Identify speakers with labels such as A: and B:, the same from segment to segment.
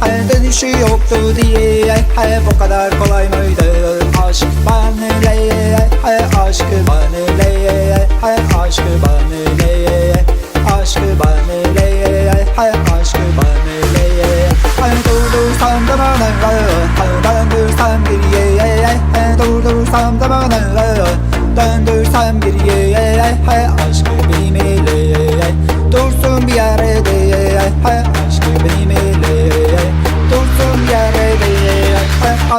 A: Hani dönüşü yoktu diye Hani bu kadar kolay mıydı? Aşk bana leye Hani aşkı bana leye Hani aşkı bana leye Aşkı bana leye Hani aşkı bana leye Hani durdursam da bana döndürsem geriye Hani durdursam da bana Döndürsem geriye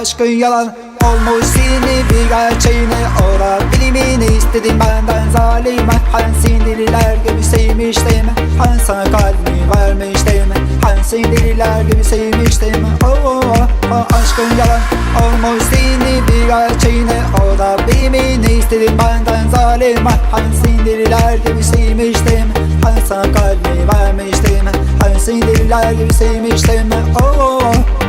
A: aşkın yalan Olmuş. Seni bir gerçeğine Ora bilimini istedim benden zalim. Han sindiriler gibi sevmiştim. Han sana kalbimi vermiştim. Han sindiriler gibi sevmiştim. Oh, oh, oh, Aşkın yalan Olmuş. Seni bir gerçeğine O da bilimini istedim benden zalim. Han sindiriler gibi sevmiştim. Han sana kalbimi vermiştim. Han sindiriler gibi sevmiştim. Oh, oh, oh.